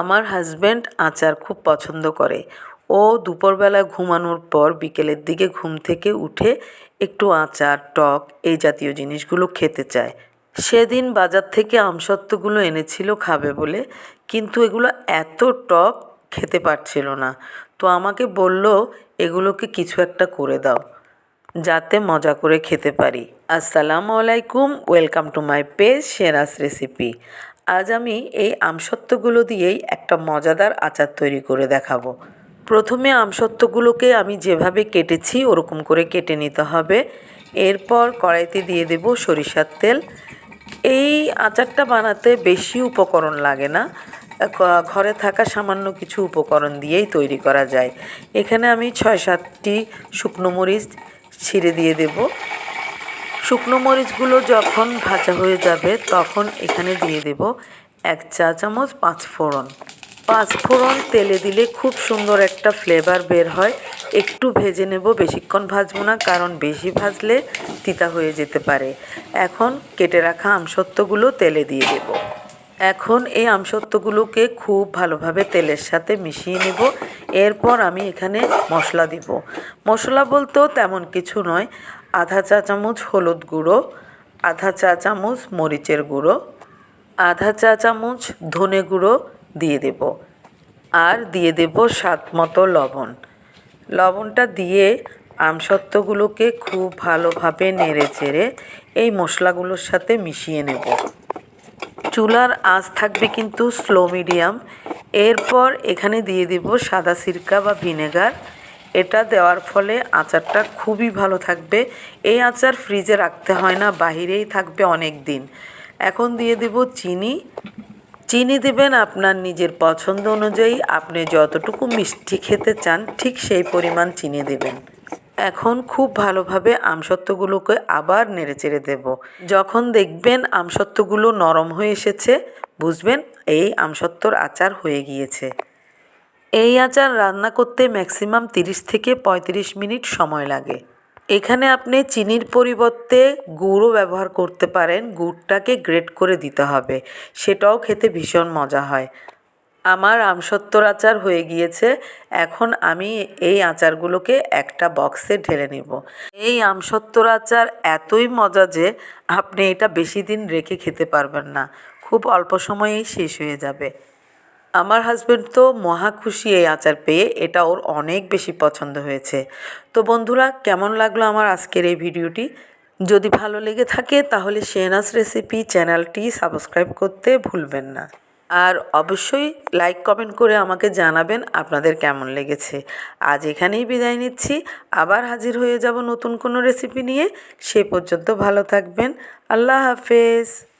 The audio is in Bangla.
আমার হাজব্যান্ড আচার খুব পছন্দ করে। ও দুপুরবেলা ঘুমানোর পর বিকেলের দিকে ঘুম থেকে উঠে একটু আচার, টক এই জাতীয় জিনিসগুলো খেতে চায়। সেদিন বাজার থেকে আমসত্ত্বগুলো এনেছিল খাবে বলে, কিন্তু এগুলো এত টক খেতে পারছিল না। তো আমাকে বলল, এগুলোকে কিছু একটা করে দাও, যাতে মজা করে খেতে পারি। আসসালামু আলাইকুম, ওয়েলকাম টু মাই পেজ সেরাস রেসিপি। আজ আমি এই আমসত্ত্বগুলো দিয়েই একটা মজাদার আচার তৈরি করে দেখাবো। প্রথমে আমসত্ত্বগুলোকে আমি যেভাবে কেটেছি ওরকম করে কেটে নিতে হবে। এরপর কড়াইতে দিয়ে দেব সরিষার তেল। এই আচারটা বানাতে বেশি উপকরণ লাগে না। ঘরে থাকা সামান্য কিছু উপকরণ দিয়েই তৈরি করা যায়। এখানে আমি ছয় সাতটি শুকনো মরিচ ছিঁড়ে দিয়ে দেব। শুকনো মরিচগুলো যখন ভাজা হয়ে যাবে, তখন এখানে দিয়ে দেব এক চা চামচ পাঁচ ফোড়ন পাঁচ ফোড়ন তেলে দিলে খুব সুন্দর একটা ফ্লেভার বের হয়। একটু ভেজে নেব, বেশিক্ষণ ভাজবো না, কারণ বেশি ভাজলে তিতা হয়ে যেতে পারে। এখন কেটে রাখা আমসত্ত্বগুলো তেলে দিয়ে দেব। এখন এই আমসত্ত্বগুলোকে খুব ভালোভাবে তেলের সাথে মিশিয়ে নেব। এরপর আমি এখানে মশলা দিব। মশলা বলতেও তেমন কিছু নয়। আধা চা চামচ হলুদ গুঁড়ো, আধা চা চামচ মরিচের গুঁড়ো, আধা চা চামচ ধনে গুঁড়ো দিয়ে দেব। আর দিয়ে দেব স্বাদ মতো লবণ। লবণটা দিয়ে আমসত্ত্বগুলোকে খুব ভালোভাবে নেড়ে চেড়ে এই মশলাগুলোর সাথে মিশিয়ে নেব। চুলার আঁচ থাকবে কিন্তু স্লো মিডিয়াম এরপর এখানে দিয়ে দিব সাদা সিরকা বা ভিনেগার। এটা দেওয়ার ফলে আচারটা খুবই ভালো থাকবে। এই আচার ফ্রিজে রাখতে হয় না, বাহিরেই থাকবে অনেক দিন এখন দিয়ে দেব চিনি। চিনি দেবেন আপনার নিজের পছন্দ অনুযায়ী। আপনি যতটুকু মিষ্টি খেতে চান, ঠিক সেই পরিমাণ চিনি দেবেন। এখন খুব ভালোভাবে আমসত্ত্বগুলোকে আবার নেড়ে নেড়েচেড়ে দেব। যখন দেখবেন আমসত্ত্বগুলো নরম হয়ে এসেছে, বুঝবেন এই আমসত্ত্বর আচার হয়ে গিয়েছে। এই আচার রান্না করতে ম্যাক্সিমাম তিরিশ থেকে পঁয়ত্রিশ মিনিট সময় লাগে। এখানে আপনি চিনির পরিবর্তে গুড়ও ব্যবহার করতে পারেন, গুড়টাকে গ্রেট করে দিতে হবে। সেটাও খেতে ভীষণ মজা হয়। আমার আমসত্ত্বর আচার হয়ে গিয়েছে, এখন আমি এই আচারগুলোকে একটা বক্সে ঢেলে নেব। এই আমসত্ত্বর আচার এতই মজা যে আপনি এটা বেশি দিন রেখে খেতে পারবেন না, খুব অল্প সময়েই শেষ হয়ে যাবে। আমার হাজব্যান্ড তো মহা খুশি এই আচার পেয়ে, এটা ওর অনেক বেশি পছন্দ হয়েছে। তো বন্ধুরা, কেমন লাগল আমার আজকের এই ভিডিওটি? যদি ভালো লেগে থাকে, তাহলে শেনাস রেসিপি চ্যানেলটি সাবস্ক্রাইব করতে ভুলবেন না। আর অবশ্যই লাইক কমেন্ট করে আমাকে জানাবেন আপনাদের কেমন লেগেছে। আজ এখানেই বিদায় নিচ্ছি। আবার হাজির হয়ে যাব নতুন কোনো রেসিপি নিয়ে। সে পর্যন্ত ভালো থাকবেন। আল্লাহ হাফেজ।